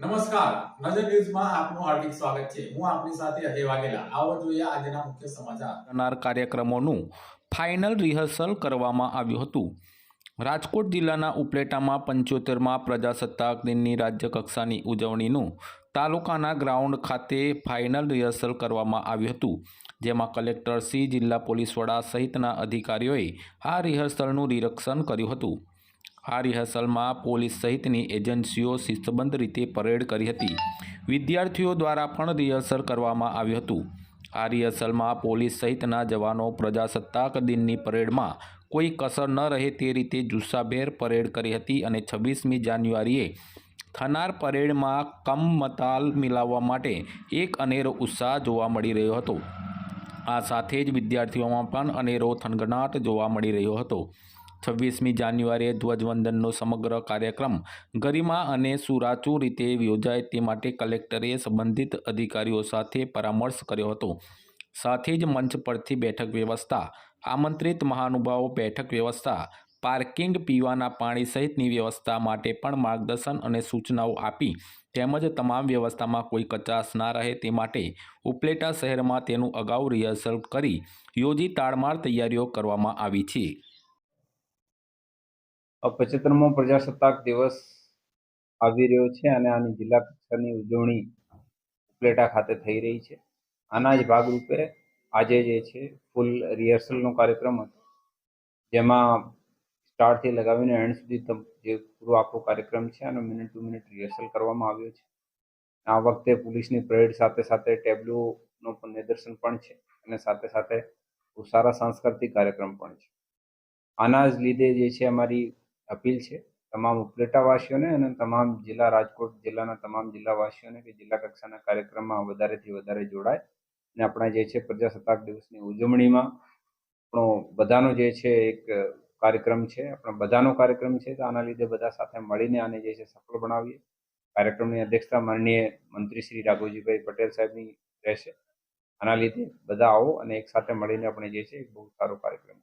નમસ્કાર. નજર ન્યૂઝમાં આપનું હાર્દિક સ્વાગત છે. હું આપની સાથે અજય વાઘેલા. આવો જોઈએ આજના મુખ્ય સમાચાર. કાર્યક્રમોનું ફાઇનલ રિહર્સલ કરવામાં આવ્યું હતું. રાજકોટ જિલ્લાના ઉપલેટામાં પંચોતેરમાં પ્રજાસત્તાક દિનની રાજ્યકક્ષાની ઉજવણીનું તાલુકાના ગ્રાઉન્ડ ખાતે ફાઇનલ રિહર્સલ કરવામાં આવ્યું હતું. જેમાં કલેક્ટર સી, જિલ્લા પોલીસ વડા સહિતના અધિકારીઓએ આ રિહર્સલનું નિરીક્ષણ કર્યું હતું. આ રિહર્સલમાં પોલીસ સહિતની એજન્સીઓ શિસ્તબદ્ધ રીતે પરેડ કરી હતી. વિદ્યાર્થીઓ દ્વારા પણ રિહર્સલ કરવામાં આવ્યું હતું. આ રિહર્સલમાં પોલીસ સહિતના જવાનો પ્રજાસત્તાક દિનની પરેડમાં કોઈ કસર ન રહે તે રીતે જુસ્સાભેર પરેડ કરી હતી અને છવ્વીસમી જાન્યુઆરીએ થનાર પરેડમાં કમમતાલ મિલાવવા માટે એક અનેરો ઉત્સાહ જોવા મળી રહ્યો હતો. આ સાથે જ વિદ્યાર્થીઓમાં પણ અનેરો થનગનાટ જોવા મળી રહ્યો હતો. છવ્વીસમી જાન્યુઆરીએ ધ્વજવંદનનો સમગ્ર કાર્યક્રમ ગરિમા અને સુરાચુ રીતે યોજાય તે માટે કલેક્ટરે સંબંધિત અધિકારીઓ સાથે પરામર્શ કર્યો હતો. સાથે જ મંચ પરથી બેઠક વ્યવસ્થા, આમંત્રિત મહાનુભાવો બેઠક વ્યવસ્થા, પાર્કિંગ પીવાના પાણી સહિતની વ્યવસ્થા માટે પણ માર્ગદર્શન અને સૂચનાઓ આપી તેમજ તમામ વ્યવસ્થામાં કોઈ કચાશ ના રહે તે માટે ઉપલેટા શહેરમાં તેનું અગાઉ રિહર્સલ કરી યોજી તાળમાર તૈયારીઓ કરવામાં આવી છે. પચોતેરમો પ્રજાસત્તાક દિવસ આવી રહ્યો છે અને આની જિલ્લા કક્ષાની ઉજવણી ઉપલેટા ખાતે થઈ રહી છે. આના જ ભાગરૂપે આજે જે છે ફૂલ રિહર્સલનો કાર્યક્રમ હતો. જેમાં સ્ટાર્ટથી લગાવીને એન્ડ સુધી જે પૂરો આખો કાર્યક્રમ છે, આનો મિનિટ ટુ મિનિટ રિહર્સલ કરવામાં આવ્યો છે. આ વખતે પોલીસની પરેડ સાથે સાથે ટેબ્લોનો પણ નિદર્શન પણ છે અને સાથે સાથે સારા સાંસ્કૃતિક કાર્યક્રમ પણ છે. આના જ લીધે જે છે, અમારી અપીલ છે. તમામ ઉપલેટાવાસીઓને અને તમામ જિલ્લા રાજકોટ જિલ્લાના તમામ જિલ્લાવાસીઓને કે જિલ્લા કક્ષાના કાર્યક્રમમાં વધારેથી વધારે જોડાય. અને આપણા જે છે પ્રજાસત્તાક દિવસની ઉજવણીમાં આપણો બધાનો જે છે એક કાર્યક્રમ છે. આપણા બધાનો કાર્યક્રમ છે તો આના લીધે બધા સાથે મળીને આને જે છે સફળ બનાવીએ. કાર્યક્રમની અધ્યક્ષતા માનનીય મંત્રી શ્રી રાઘુજીભાઈ પટેલ સાહેબની રહેશે. આના લીધે બધા આવો અને એક સાથે મળીને આપણે જે છે એક બહુ સારો કાર્યક્રમ